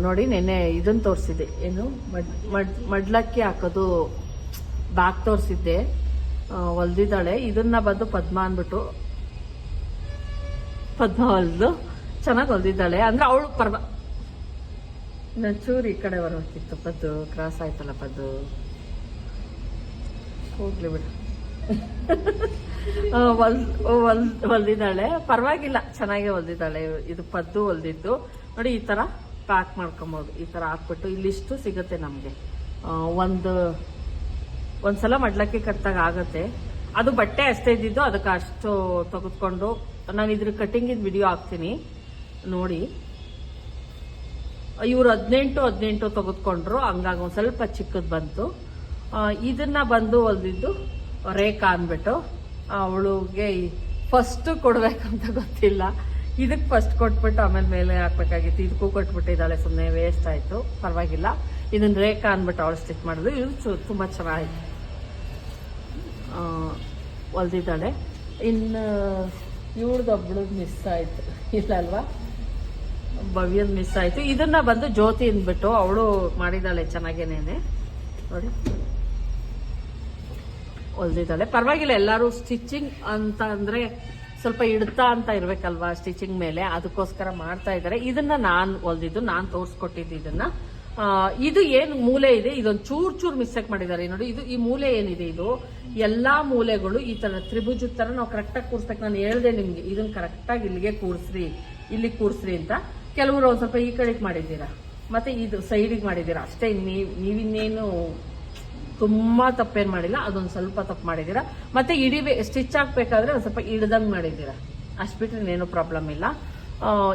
ನೋಡಿ ನೆನ್ನೆ ಇದನ್ನು ತೋರಿಸಿದ್ದೆ. ಏನು, ಮಡ್ ಮಡ್, ಮಡ್ಲಕ್ಕಿ ಹಾಕೋದು ಬ್ಯಾಗ್ ತೋರಿಸಿದ್ದೆ. ಹೊಲ್ದಿದ್ದಾಳೆ. ಇದನ್ನ ಬಂದು ಪದ್ಮ ಅಂದ್ಬಿಟ್ಟು. ಪದ್ಮ ಹೊಲ್ದು ಚೆನ್ನಾಗಿ ಹೊಲ್ದಿದ್ದಾಳೆ. ಅಂದ್ರೆ ಅವಳು ಪರ್ವ ಚೂರು ಈ ಕಡೆ ಬರೋಕ್ಕಿತ್ತು ಪದ್ದು. ಕ್ರಾಸ್ ಆಯ್ತಲ್ಲ ಪದ್ದು. ಹೋಗ್ಲಿ ಬಿಡು. ಹೊಲ್ ಹೊಲ್, ಹೊಲ್ದಿದ್ದಾಳೆ. ಪರವಾಗಿಲ್ಲ. ಚೆನ್ನಾಗಿ ಹೊಲ್ದಿದ್ದಾಳೆ. ಇದು ಪದ್ದು ಹೊಲ್ದಿದ್ದು. ನೋಡಿ ಈ ತರ. ಪ್ಯಾಕ್ ಮಾಡ್ಕೊಬೋದು ಈ ಥರ ಹಾಕ್ಬಿಟ್ಟು. ಇಲ್ಲಿಷ್ಟು ಸಿಗುತ್ತೆ ನಮಗೆ. ಒಂದು, ಒಂದ್ಸಲ ಮಡ್ಲಕ್ಕಿ ಕಟ್ಟಾಗ ಆಗುತ್ತೆ. ಅದು ಬಟ್ಟೆ ಅಷ್ಟೇ ಇದ್ದಿದ್ದು, ಅದಕ್ಕೆ ಅಷ್ಟು ತೆಗೆದುಕೊಂಡು ನಾನು ಇದ್ರ ಕಟ್ಟಿಂಗಿದ್ದು ವಿಡಿಯೋ ಹಾಕ್ತೀನಿ. ನೋಡಿ. ಇವರು ಹದಿನೆಂಟು ಹದಿನೆಂಟು ತೆಗೆದುಕೊಂಡ್ರು, ಹಂಗಾಗಿ ಒಂದು ಸ್ವಲ್ಪ ಚಿಕ್ಕದ್ ಬಂತು. ಇದನ್ನ ಬಂದು ಹೊಲ್ದಿದ್ದು ರೇಖಾ ಅಂದ್ಬಿಟ್ಟು. ಅವಳಿಗೆ ಫಸ್ಟ್ ಕೊಡಬೇಕಂತ ಗೊತ್ತಿಲ್ಲ. ಇದಕ್ಕೆ ಫಸ್ಟ್ ಕೊಟ್ಬಿಟ್ಟು ಆಮೇಲೆ ಮೇಲೆ ಹಾಕ್ಬೇಕಾಗಿತ್ತು. ಇದಕ್ಕೂ ಕೊಟ್ಬಿಟ್ಟಿದ್ದಾಳೆ ಸುಮ್ಮನೆ ವೇಸ್ಟ್ ಆಯ್ತು. ಪರವಾಗಿಲ್ಲ. ಇದನ್ನ ರೇಖಾ ಅಂದ್ಬಿಟ್ಟು ಅವಳು ಸ್ಟಿಚ್ ಮಾಡಿದ್ರು ಇದು ತುಂಬ ಚೆನ್ನಾಗಿತ್ತು. ಹೊಲ್ದಿದ್ದಾಳೆ. ಇನ್ನು ಇವಳ್ದು ಒಬ್ಳದ್ ಮಿಸ್ ಆಯಿತು. ಇಲ್ಲ ಅಲ್ವಾ? ಭವ್ಯದ್ ಮಿಸ್ ಆಯಿತು. ಇದನ್ನ ಬಂದು ಜ್ಯೋತಿ ಅಂದ್ಬಿಟ್ಟು ಅವಳು ಮಾಡಿದಾಳೆ ಚೆನ್ನಾಗೇನೇನೆ. ನೋಡಿ. ಹೊಲ್ದಿದ್ದಾಳೆ. ಪರವಾಗಿಲ್ಲ, ಎಲ್ಲರೂ ಸ್ಟಿಚಿಂಗ್ ಅಂತ ಅಂದ್ರೆ ಸ್ವಲ್ಪ ಇಡ್ತಾ ಅಂತ ಇರ್ಬೇಕಲ್ವಾ ಸ್ಟಿಚಿಂಗ್ ಮೇಲೆ? ಅದಕ್ಕೋಸ್ಕರ ಮಾಡ್ತಾ ಇದ್ದಾರೆ. ಇದನ್ನ ನಾನ್ ಹೊಲ್ದಿದ್ದು ನಾನ್ ತೋರಿಸ್ಕೊಟ್ಟಿದ್ದು ಇದನ್ನ. ಇದು ಏನ್ ಮೂಲೆ ಇದೆ? ಇದೊಂದು ಚೂರ್ ಚೂರ್ ಮಿಸ್ಟೇಕ್ ಮಾಡಿದ್ದಾರೆ. ನೋಡಿ, ಇದು ಈ ಮೂಲೆ ಏನಿದೆ ಇದು? ಎಲ್ಲಾ ಮೂಲೆಗಳು ಈ ತರ ತ್ರಿಭುಜದ ತರ ನಾವು ಕರೆಕ್ಟಾಗಿ ಕೂರ್ಸ್ಬೇಕು. ನಾನು ಹೇಳ್ದೆ ನಿಮ್ಗೆ ಇದನ್ನ ಕರೆಕ್ಟಾಗಿ ಇಲ್ಲಿಗೆ ಕೂರ್ಸ್ರಿ, ಇಲ್ಲಿ ಕೂರ್ಸ್ರಿ ಅಂತ. ಕೆಲವರು ಒಂದ್ ಸ್ವಲ್ಪ ಈ ಕಡೆಗೆ ಮಾಡಿದ್ದೀರಾ? ಮತ್ತೆ ಇದು ಸೈಡಿಗೆ ಮಾಡಿದ್ದೀರಾ? ಅಷ್ಟೇ, ನೀವು, ನೀವಿನ್ನೇನು ತುಂಬಾ ತಪ್ಪೇನ್ ಮಾಡಿಲ್ಲ, ಅದೊಂದು ಸ್ವಲ್ಪ ತಪ್ಪು ಮಾಡಿದ್ದೀರಾ. ಮತ್ತೆ ಇಡಿ ಸ್ಟಿಚ್ ಹಾಕ್ಬೇಕಾದ್ರೆ ಒಂದು ಸ್ವಲ್ಪ ಇಡ್ದಂಗ್ ಮಾಡಿದ್ದೀರಾ. ಅಷ್ಟು ಬಿಟ್ಟರೆ ಏನೂ ಪ್ರಾಬ್ಲಮ್ ಇಲ್ಲ.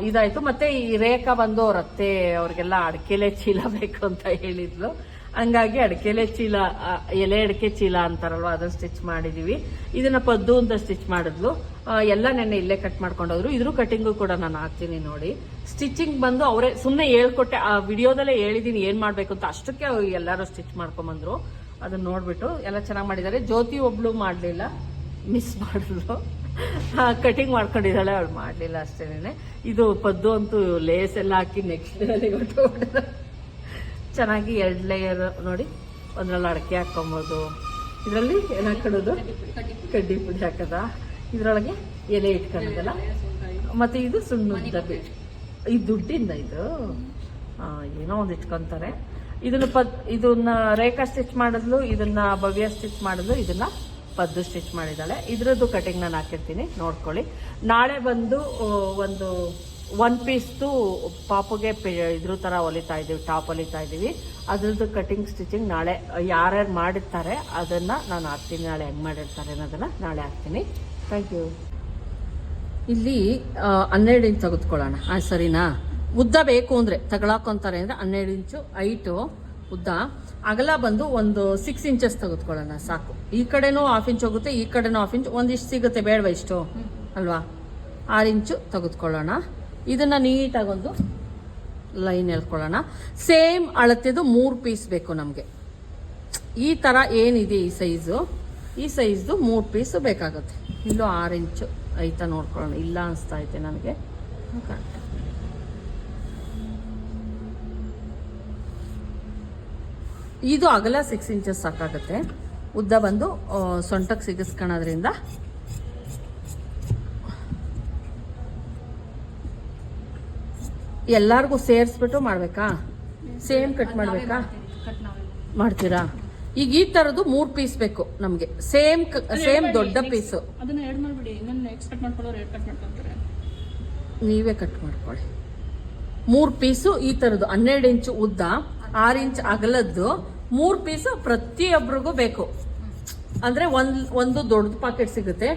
ಇದಾಯಿತು. ಮತ್ತು ಈ ರೇಖಾ ಬಂದು ಅವ್ರ ಅತ್ತೆ, ಅವ್ರಿಗೆಲ್ಲ ಅಡಕೆಲೆ ಚೀಲ ಬೇಕು ಅಂತ ಹೇಳಿದ್ಲು. ಹಂಗಾಗಿ ಅಡಕೆಲೆ ಚೀಲ ಎಲೆ ಅಡಿಕೆ ಚೀಲ ಅಂತಾರಲ್ವ ಅದನ್ನ ಸ್ಟಿಚ್ ಮಾಡಿದೀವಿ. ಇದನ್ನ ಪದ್ದು ಅಂತ ಸ್ಟಿಚ್ ಮಾಡಿದ್ಲು. ಎಲ್ಲ ನೆನ್ನೆ ಇಲ್ಲೇ ಕಟ್ ಮಾಡ್ಕೊಂಡೋದ್ರು. ಇದ್ರ ಕಟಿಂಗು ಕೂಡ ನಾನು ಹಾಕ್ತೀನಿ ನೋಡಿ. ಸ್ಟಿಚಿಂಗ್ ಬಂದು ಅವರೇ ಸುಮ್ಮನೆ ಹೇಳ್ಕೊಟ್ಟೆ, ಆ ವಿಡಿಯೋದಲ್ಲೇ ಹೇಳಿದೀನಿ ಏನು ಮಾಡಬೇಕು ಅಂತ, ಅಷ್ಟಕ್ಕೆ ಎಲ್ಲರೂ ಸ್ಟಿಚ್ ಮಾಡ್ಕೊಂಬಂದ್ರು. ಅದನ್ನ ನೋಡ್ಬಿಟ್ಟು ಎಲ್ಲ ಚೆನ್ನಾಗಿ ಮಾಡಿದ್ದಾರೆ. ಜ್ಯೋತಿ ಒಬ್ಳು ಮಾಡಲಿಲ್ಲ. ಮಿಸ್ ಮಾಡಿದ್ಲು ಕಟಿಂಗ್ ಮಾಡ್ಕೊಂಡಿದ್ದಾಳೆ. ಅವಳು ಮಾಡಲಿಲ್ಲ ಅಷ್ಟೇನೆ. ಇದು ಪದ್ದು ಅಂತೂ ಲೇಸ್ ಎಲ್ಲ ಹಾಕಿ ನೆಕ್ಸ್ಟ್ ಡೇ ಚೆನ್ನಾಗಿ ಎರಡು ಲೇಯರ್ ನೋಡಿ. ಒಂದ್ರಲ್ಲಿ ಅಡಕೆ ಹಾಕೊಬೋದು ಇದರಲ್ಲಿ ಏನ್ ಹಾಕೊಳ್ಳೋದು? ಕಡ್ಡಿ ಪುಡಿ ಹಾಕದ. ಇದ್ರೊಳಗೆ ಎಲೆ ಇಟ್ಕೊಂಡಿದ್ದಲ್ಲ. ಮತ್ತೆ ಇದು ಸುಣ್ಣದ ಇದು ಈ ದುಡ್ಡಿಂದ ಇದು. ಏನೋ ಒಂದು ಇಟ್ಕೊಂತಾರೆ. ಇದನ್ನ ಪದ್, ಇದನ್ನ ರೇಖಾ ಸ್ಟಿಚ್ ಮಾಡಿದ್ಲು, ಇದನ್ನ ಭವ್ಯ ಸ್ಟಿಚ್ ಮಾಡಿದ್ಲು, ಇದನ್ನ ಪದ್ದು ಸ್ಟಿಚ್ ಮಾಡಿದ್ದಾಳೆ. ಇದ್ರದ್ದು ಕಟಿಂಗ್ ನಾನು ಹಾಕಿರ್ತೀನಿ, ನೋಡ್ಕೊಳ್ಳಿ. ನಾಳೆ ಬಂದು ಒಂದು ಒನ್ ಪೀಸ್ದು ಪಾಪುಗೆ ಇದ್ರ ತರ ಹೊಲಿತಾ ಇದೀವಿ ಟಾಪ್ ಹೊಲಿತಾ ಇದೀವಿ. ಅದ್ರದ್ದು ಕಟಿಂಗ್ ಸ್ಟಿಚಿಂಗ್ ನಾಳೆ, ಯಾರ್ಯಾರು ಮಾಡಿರ್ತಾರೆ, ಅದನ್ನ ನಾನು ಹಾಕ್ತೀನಿ. ನಾಳೆ ಹೆಂಗ್ ಮಾಡಿರ್ತಾರೆ ಅನ್ನೋದನ್ನ ನಾಳೆ ಹಾಕ್ತೀನಿ. ಥ್ಯಾಂಕ್ ಯು ಇಲ್ಲಿ ಹನ್ನೆರಡು ಇಂಚ್ ತೆಗೆದುಕೊಳ್ಳೋಣ. ಹಾಂ ಸರಿನಾ? ಉದ್ದ ಬೇಕು ಅಂದ್ರೆ ತಗೊಳಕೊಂತಾರೆ ಅಂದ್ರೆ ಹನ್ನೆರಡು ಇಂಚು ಐಟು ಉದ್ದ. ಅಗಲ ಬಂದು ಒಂದು ಸಿಕ್ಸ್ ಇಂಚಸ್ ತೆಗೆದುಕೊಳ್ಳೋಣ, ಸಾಕು. ಈ ಕಡೆನೂ ಹಾಫ್ ಇಂಚ್ ಹೋಗುತ್ತೆ, ಈ ಕಡೆನೂ ಹಾಫ್ ಇಂಚ್ ಒಂದಿಷ್ಟು ಸಿಗುತ್ತೆ ಬೇಡವ ಇಷ್ಟು? ಅಲ್ವಾ? ಆರು ಇಂಚು ತೆಗೆದುಕೊಳ್ಳೋಣ. ಇದನ್ನ ನೀಟಾಗಿ ಒಂದು ಲೈನ್ ಹೇಳ್ಕೊಳ್ಳೋಣ ಸೇಮ್ ಅಳತೆದು ಮೂರು ಪೀಸ್ ಬೇಕು ನಮಗೆ. ಈ ತರ ಏನಿದೆ ಈ ಸೈಜು ಈ ಸೈಜ್ದು ಮೂರು ಪೀಸು ಬೇಕಾಗುತ್ತೆ. ಇಲ್ಲೂ ಆರು ಇಂಚು ಐತ ನೋಡ್ಕೊಳ್ಳೋಣ. ಇಲ್ಲ ಅನಿಸ್ತಾ ಐತೆ ನನಗೆ ಇದು ಅಗಲ ಸಿಕ್ಸ್ ಇಂಚಸ್ ಸಾಕಾಗುತ್ತೆ. ಉದ್ದ ಬಂದು ಸೊಂಟಕ್ಕೆ ಸಿಗಿಸ್ಕೊಳೋದ್ರಿಂದ ಎಲ್ಲಾರ್ಗೂ ಸೇರಿಸ್ಬಿಟ್ಟು ಮಾಡಬೇಕಾ? ಸೇಮ್ ಕಟ್ ಮಾಡಬೇಕಾ? ಮಾಡ್ತೀರಾ? ಈಗ ಈ ಥರದ್ದು ಮೂರು ಪೀಸ್ ಬೇಕು ನಮಗೆ. ಸೇಮ್ ಸೇಮ್ ದೊಡ್ಡ ಪೀಸು ನೀವೇ ಕಟ್ ಮಾಡ್ಕೊಳ್ಳಿ. ಮೂರು ಪೀಸು ಈ ಥರದ್ದು ಹನ್ನೆರಡು ಇಂಚು ಉದ್ದ. ಆರು ಇಂಚ್ ಅಗಲದ್ದು ಮೂರು ಪೀಸು ಪ್ರತಿಯೊಬ್ಬರಿಗೂ ಬೇಕು. ಅಂದ್ರೆ ಒಂದು ಒಂದು ದೊಡ್ಡ ಪಾಕೆಟ್ ಸಿಗುತ್ತೆ.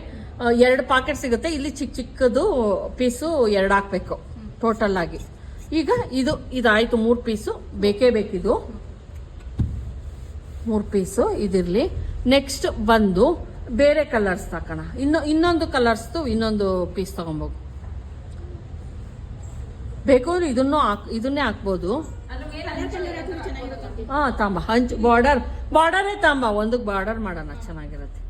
ಎರಡು ಪಾಕೆಟ್ ಸಿಗುತ್ತೆ. ಇಲ್ಲಿ ಚಿಕ್ಕ ಚಿಕ್ಕದು ಪೀಸು ಎರಡು ಹಾಕಬೇಕು ಟೋಟಲ್ ಆಗಿ. ಈಗ ಇದು, ಇದಾಯಿತು ಮೂರು ಪೀಸು. ಬೇಕೇ ಬೇಕಿದು. ಮೂರು ಪೀಸು ಇದಿರಲಿ. ನೆಕ್ಸ್ಟ್ ಬಂದು ಬೇರೆ ಕಲರ್ಸ್ ತಕೋಣ. ಇನ್ನು, ಇನ್ನೊಂದು ಕಲರ್ಸ್ದು ಇನ್ನೊಂದು ಪೀಸ್ ತಗೊಬೋದು ಬೇಕು ಇದನ್ನು ಹಾಕ್, ಇದನ್ನೇ ಹಾಕ್ಬೋದು. ಹಾ ತಾಂಬ ಹಂಚು ಬಾರ್ಡರ್ ಬಾರ್ಡರೇ ತಾಂಬ ಒಂದಕ್ಕೆ ಬಾರ್ಡರ್ ಮಾಡೋಣ ಚೆನ್ನಾಗಿರುತ್ತೆ.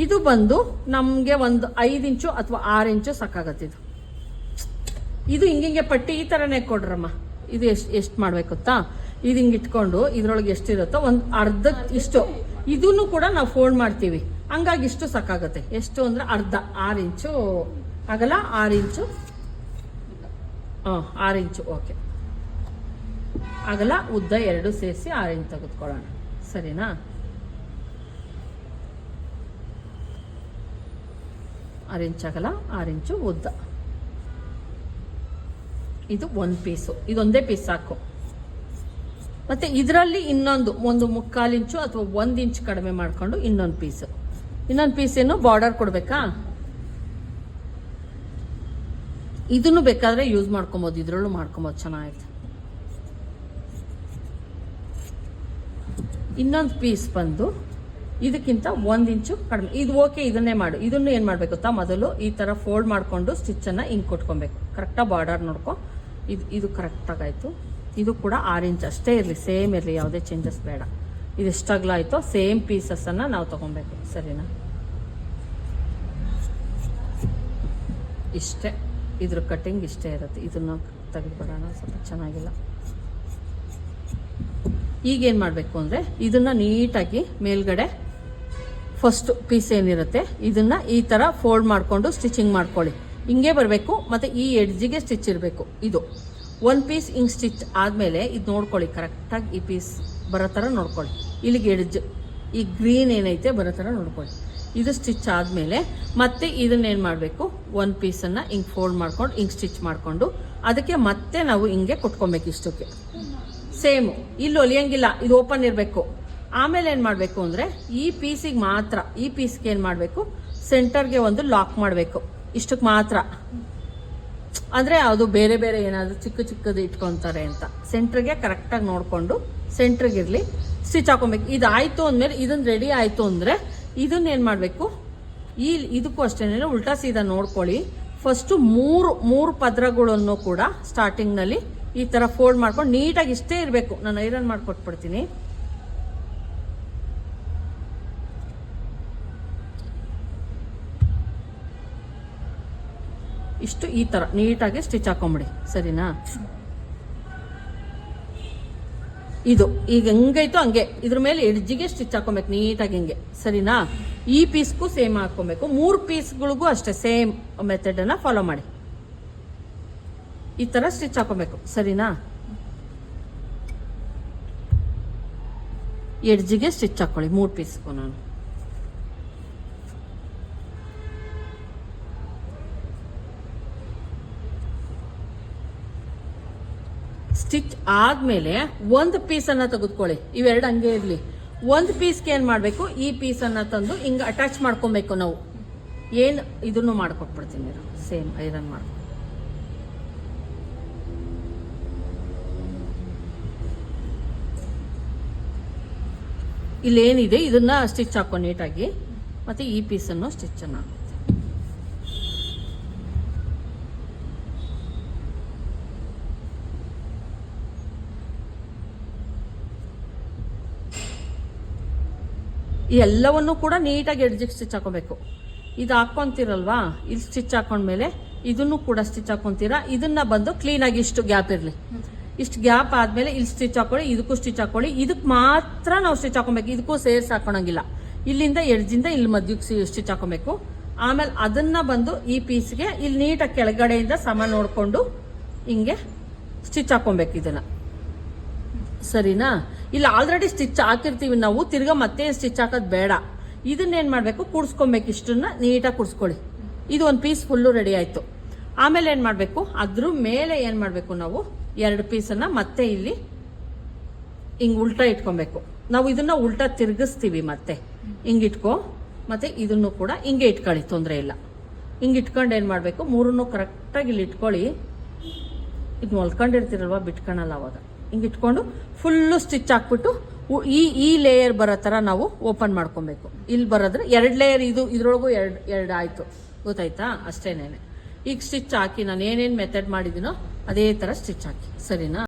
ಇದು ಬಂದು ನಮಗೆ ಒಂದು ಐದು ಇಂಚು ಅಥವಾ ಆರು ಇಂಚು ಸಾಕಾಗತ್ತೆ ಇದು. ಇದು ಹಿಂಗಿಂಗೆ ಪಟ್ಟಿ ಈ ಥರನೇ ಕೊಡ್ರಮ್ಮ. ಇದು ಎಷ್ಟು ಎಷ್ಟು ಮಾಡ್ಬೇಕು ಗೊತ್ತಾ? ಇದು ಹಿಂಗೆ ಇಟ್ಕೊಂಡು ಇದ್ರೊಳಗೆ ಎಷ್ಟಿರುತ್ತೋ ಒಂದು ಅರ್ಧ ಇಷ್ಟು. ಇದನ್ನು ಕೂಡ ನಾವು ಫೋಲ್ಡ್ ಮಾಡ್ತೀವಿ. ಹಂಗಾಗಿ ಇಷ್ಟು ಸಾಕಾಗುತ್ತೆ. ಎಷ್ಟು ಅಂದ್ರೆ ಅರ್ಧ ಆರು ಇಂಚು ಆಗಲ್ಲ ಆರು ಇಂಚು. ಹಾಂ ಆರು ಇಂಚು ಓಕೆ. ಆಗಲ್ಲ ಉದ್ದ ಎರಡು ಸೇರಿಸಿ ಆರು ಇಂಚ್ ತೆಗೆದುಕೊಳ್ಳೋಣ. ಸರಿನಾ? ಆರು ಇಂಚ್ ಅಗಲ ಆರು ಇಂಚು ಉದ್ದ. ಇದು ಒಂದು ಪೀಸು. ಇದೊಂದೇ ಪೀಸ್ ಸಾಕು. ಮತ್ತೆ ಇದರಲ್ಲಿ ಇನ್ನೊಂದು, ಒಂದು ಮುಕ್ಕಾಲು ಇಂಚು ಅಥವಾ ಒಂದು ಇಂಚು ಕಡಿಮೆ ಮಾಡಿಕೊಂಡು ಇನ್ನೊಂದು ಪೀಸು. ಇನ್ನೊಂದು ಪೀಸ್ ಏನು ಬಾರ್ಡರ್ ಕೊಡಬೇಕಾ? ಇದನ್ನು ಬೇಕಾದ್ರೆ ಯೂಸ್ ಮಾಡ್ಕೊಬೋದು, ಇದ್ರಲ್ಲೂ ಮಾಡ್ಕೊಬೋದು ಚೆನ್ನಾಗಿದೆ ಇನ್ನೊಂದು ಪೀಸ್ ಬಂದು ಇದಕ್ಕಿಂತ ಒಂದು ಇಂಚು ಕಡಿಮೆ. ಇದು ಓಕೆ ಇದನ್ನೇ ಮಾಡು. ಇದನ್ನು ಏನು ಮಾಡಬೇಕು ಗೊತ್ತಾ? ಮೊದಲು ಈ ಥರ ಫೋಲ್ಡ್ ಮಾಡಿಕೊಂಡು ಸ್ಟಿಚ್ಚನ್ನು ಹಿಂಗೆ ಕೊಟ್ಕೊಬೇಕು. ಕರೆಕ್ಟಾಗಿ ಬಾರ್ಡರ್ ನೋಡ್ಕೊ. ಇದು ಇದು ಕರೆಕ್ಟಾಗಾಯಿತು ಇದು ಕೂಡ ಆರು ಇಂಚ್ ಅಷ್ಟೇ ಇರಲಿ. ಸೇಮ್ ಇರಲಿ. ಯಾವುದೇ ಚೇಂಜಸ್ ಬೇಡ. ಇದು ಎಷ್ಟಾಗ್ಲ ಆಯ್ತೋ ಸೇಮ್ ಪೀಸಸ್ಸನ್ನು ನಾವು ತೊಗೊಬೇಕು. ಸರಿನಾ? ಇಷ್ಟೇ. ಇದ್ರ ಕಟ್ಟಿಂಗ್ ಇಷ್ಟೇ ಇರುತ್ತೆ. ಇದನ್ನ ತೆಗೆದುಬಿಡೋಣ ಸ್ವಲ್ಪ ಚೆನ್ನಾಗಿಲ್ಲ. ಈಗೇನು ಮಾಡಬೇಕು ಅಂದರೆ ಇದನ್ನ ನೀಟಾಗಿ ಮೇಲ್ಗಡೆ ಫಸ್ಟ್ ಪೀಸ್ ಏನಿರುತ್ತೆ, ಇದನ್ನ ಈ ಥರ ಫೋಲ್ಡ್ ಮಾಡಿಕೊಂಡು ಸ್ಟಿಚಿಂಗ್ ಮಾಡ್ಕೊಳ್ಳಿ. ಹಿಂಗೆ ಬರಬೇಕು, ಮತ್ತು ಈ ಎಡ್ಜಿಗೆ ಸ್ಟಿಚ್ ಇರಬೇಕು. ಇದು ಒನ್ ಪೀಸ್ ಹಿಂಗೆ ಸ್ಟಿಚ್ ಆದಮೇಲೆ ಇದು ನೋಡ್ಕೊಳ್ಳಿ ಕರೆಕ್ಟಾಗಿ ಈ ಪೀಸ್ ಬರೋ ಥರ ನೋಡ್ಕೊಳ್ಳಿ. ಇಲ್ಲಿಗೆ ಎಡ್ಜ್ ಈ ಗ್ರೀನ್ ಏನೈತೆ ಬರೋ ಥರ ನೋಡ್ಕೊಳ್ಳಿ. ಇದು ಸ್ಟಿಚ್ ಆದಮೇಲೆ ಮತ್ತೆ ಇದನ್ನೇನು ಮಾಡಬೇಕು ಒಂದು ಪೀಸನ್ನು ಹಿಂಗೆ ಫೋಲ್ಡ್ ಮಾಡ್ಕೊಂಡು ಹಿಂಗೆ ಸ್ಟಿಚ್ ಮಾಡಿಕೊಂಡು, ಅದಕ್ಕೆ ಮತ್ತೆ ನಾವು ಹಿಂಗೆ ಕೊಟ್ಕೊಬೇಕು ಇಷ್ಟಕ್ಕೆ. ಸೇಮು. ಇಲ್ಲಿ ಹೊಲಿಯಂಗಿಲ್ಲ ಇದು ಓಪನ್ ಇರಬೇಕು. ಆಮೇಲೆ ಏನು ಮಾಡಬೇಕು ಅಂದರೆ, ಈ ಪೀಸಿಗೆ ಮಾತ್ರ, ಈ ಪೀಸ್ಗೆ ಏನು ಮಾಡಬೇಕು? ಸೆಂಟರ್ಗೆ ಒಂದು ಲಾಕ್ ಮಾಡಬೇಕು. ಇಷ್ಟಕ್ಕೆ ಮಾತ್ರ. ಅಂದರೆ ಅದು ಬೇರೆ ಬೇರೆ ಏನಾದರೂ ಚಿಕ್ಕ ಚಿಕ್ಕದು ಇಟ್ಕೊತಾರೆ ಅಂತ. ಸೆಂಟ್ರಿಗೆ ಕರೆಕ್ಟಾಗಿ ನೋಡಿಕೊಂಡು ಸೆಂಟ್ರಿಗಿರಲಿ ಸ್ಟಿಚ್ ಹಾಕೊಬೇಕು. ಇದು ಆಯಿತು ಅಂದಮೇಲೆ ಇದನ್ನು ರೆಡಿ ಆಯಿತು ಅಂದರೆ ಇದನ್ನ ಏನು ಮಾಡಬೇಕು? ಈ ಇದಕ್ಕೂ ಅಷ್ಟೇ ಉಲ್ಟಾ ಸೀದಾ ನೋಡ್ಕೊಳ್ಳಿ. ಫಸ್ಟು ಮೂರು ಮೂರು ಪದರಗಳನ್ನು ಕೂಡ ಸ್ಟಾರ್ಟಿಂಗ್ನಲ್ಲಿ ಈ ಥರ ಫೋಲ್ಡ್ ಮಾಡ್ಕೊಂಡು ನೀಟಾಗಿ ಇಷ್ಟೇ ಇರಬೇಕು. ನಾನು ಐರನ್ ಮಾಡಿಕೊಟ್ಬಿಡ್ತೀನಿ ಇಷ್ಟು ಈ ಥರ ನೀಟಾಗಿ ಸ್ಟಿಚ್ ಹಾಕೊಂಬಿಡಿ. ಸರಿನಾ? ಇದು ಈಗ ಹೆಂಗೈತೋ ಹಂಗೆ. ಇದ್ರ ಮೇಲೆ ಎಡ್ಜಿಗೆ ಸ್ಟಿಚ್ ಹಾಕೊಬೇಕು ನೀಟಾಗಿ ಹಿಂಗೆ. ಸರಿನಾ? ಈ ಪೀಸ್ಗೂ ಸೇಮ್ ಹಾಕೊಬೇಕು. ಮೂರು ಪೀಸ್ಗಳಿಗೂ ಅಷ್ಟೇ ಸೇಮ್ ಮೆಥಡನ್ನು ಫಾಲೋ ಮಾಡಿ. ಈ ಥರ ಸ್ಟಿಚ್ ಹಾಕೋಬೇಕು. ಸರಿನಾ? ಎಡ್ಜಿಗೆ ಸ್ಟಿಚ್ ಹಾಕೊಳ್ಳಿ, ಮೂರು ಪೀಸ್ಗೂ ನಾನು. ಸ್ಟಿಚ್ ಆದ್ಮೇಲೆ ಒಂದು ಪೀಸನ್ನು ತೆಗೆದುಕೊಳ್ಳಿ. ಇವೆರಡು ಹಂಗೆ ಇರಲಿ. ಒಂದು ಪೀಸ್ಗೆ ಏನು ಮಾಡಬೇಕು? ಈ ಪೀಸನ್ನು ತಂದು ಹಿಂಗೆ ಅಟ್ಯಾಚ್ ಮಾಡ್ಕೊಬೇಕು ನಾವು. ಏನು, ಇದನ್ನು ಮಾಡ್ಕೊಟ್ಬಿಡ್ತೀನಿ. ಸೇಮ್, ಐರನ್ ಮಾಡ್ಕೊ ಇಲ್ಲೇನಿದೆ, ಇದನ್ನ ಸ್ಟಿಚ್ ಹಾಕೋ ನೀಟಾಗಿ ಮತ್ತೆ ಈ ಪೀಸನ್ನು ಸ್ಟಿಚ್ಚನ್ನು ಸ್ಟಿಚ್ ಈ ಎಲ್ಲವನ್ನು ಕೂಡ ನೀಟಾಗಿ ಎಡ್ಜಿಗೆ ಸ್ಟಿಚ್ ಹಾಕೋಬೇಕು. ಇದು ಹಾಕ್ಕೊಂತೀರಲ್ವಾ ಇದು ಸ್ಟಿಚ್ ಹಾಕೊಂಡ್ಮೇಲೆ ಇದನ್ನು ಕೂಡ ಸ್ಟಿಚ್ ಹಾಕೊಂತೀರಾ? ಇದನ್ನ ಬಂದು ಕ್ಲೀನಾಗಿ ಇಷ್ಟು ಗ್ಯಾಪ್ ಇರಲಿ. ಇಷ್ಟು ಗ್ಯಾಪ್ ಆದ್ಮೇಲೆ ಇಲ್ಲಿ ಸ್ಟಿಚ್ ಹಾಕೊಳ್ಳಿ, ಇದಕ್ಕೂ ಸ್ಟಿಚ್ ಹಾಕೊಳ್ಳಿ ಇದಕ್ಕೆ ಮಾತ್ರ ನಾವು ಸ್ಟಿಚ್ ಹಾಕೊಬೇಕು. ಇದಕ್ಕೂ ಸೇರ್ಸ್ ಹಾಕೊಳಂಗಿಲ್ಲ. ಇಲ್ಲಿಂದ ಎಡ್ಜಿಂದ ಇಲ್ಲಿ ಮಧ್ಯಕ್ಕೆ ಸ್ಟಿಚ್ ಹಾಕೊಬೇಕು. ಆಮೇಲೆ ಅದನ್ನ ಬಂದು ಈ ಪೀಸ್ಗೆ ಇಲ್ಲಿ ನೀಟಾಗಿ ಕೆಳಗಡೆಯಿಂದ ಸಮ ನೋಡಿಕೊಂಡು ಹಿಂಗೆ ಸ್ಟಿಚ್ ಹಾಕೊಬೇಕು ಇದನ್ನ. ಸರಿನಾ? ಇಲ್ಲಿ ಆಲ್ರೆಡಿ ಸ್ಟಿಚ್ ಹಾಕಿರ್ತೀವಿ ನಾವು, ತಿರ್ಗಾ ಮತ್ತೆ ಸ್ಟಿಚ್ ಹಾಕೋದು ಬೇಡ. ಇದನ್ನೇನು ಮಾಡಬೇಕು? ಕೂಡ್ಸ್ಕೊಬೇಕು ಇಷ್ಟನ್ನ, ನೀಟಾಗಿ ಕೂಡ್ಸ್ಕೊಳ್ಳಿ. ಇದು ಒಂದು ಪೀಸ್ ಫುಲ್ಲು ರೆಡಿ ಆಯಿತು. ಆಮೇಲೆ ಏನು ಮಾಡಬೇಕು? ಅದ್ರ ಮೇಲೆ ಏನು ಮಾಡಬೇಕು ನಾವು? ಎರಡು ಪೀಸನ್ನು ಮತ್ತೆ ಇಲ್ಲಿ ಹಿಂಗೆ ಉಲ್ಟಾ ಇಟ್ಕೊಬೇಕು. ನಾವು ಇದನ್ನ ಉಲ್ಟಾ ತಿರುಗಿಸ್ತೀವಿ ಮತ್ತೆ. ಹಿಂಗೆ ಇಟ್ಕೊ, ಮತ್ತೆ ಇದನ್ನು ಕೂಡ ಹಿಂಗೆ ಇಟ್ಕೊಳ್ಳಿ, ತೊಂದರೆ ಇಲ್ಲ. ಹಿಂಗೆ ಇಟ್ಕೊಂಡು ಏನು ಮಾಡಬೇಕು? ಮೂರನ್ನು ಕರೆಕ್ಟಾಗಿ ಇಲ್ಲಿ ಇಟ್ಕೊಳ್ಳಿ. ಇದು ಹೊಲ್ಕೊಂಡಿರ್ತೀರಲ್ವ ಬಿಟ್ಕೊಳಲ್ಲ ಅವಾಗ. ಹಿಂಗೆ ಇಟ್ಕೊಂಡು ಫುಲ್ಲು ಸ್ಟಿಚ್ ಹಾಕ್ಬಿಟ್ಟು ಈ ಈ ಲೇಯರ್ ಬರೋ ಥರ ನಾವು ಓಪನ್ ಮಾಡ್ಕೊಬೇಕು. ಇಲ್ಲಿ ಬರೋದ್ರೆ ಎರಡು ಲೇಯರ್ ಇದು, ಇದ್ರೊಳಗೂ ಎರಡು ಎರಡು ಆಯಿತು. ಗೊತ್ತಾಯ್ತಾ? ಅಷ್ಟೇನೇನೆ. ಈಗ ಸ್ಟಿಚ್ ಹಾಕಿ ನಾನು ಏನೇನು ಮೆಥಡ್ ಮಾಡಿದ್ದೀನೋ ಅದೇ ಥರ ಸ್ಟಿಚ್ ಹಾಕಿ. ಸರಿನಾ?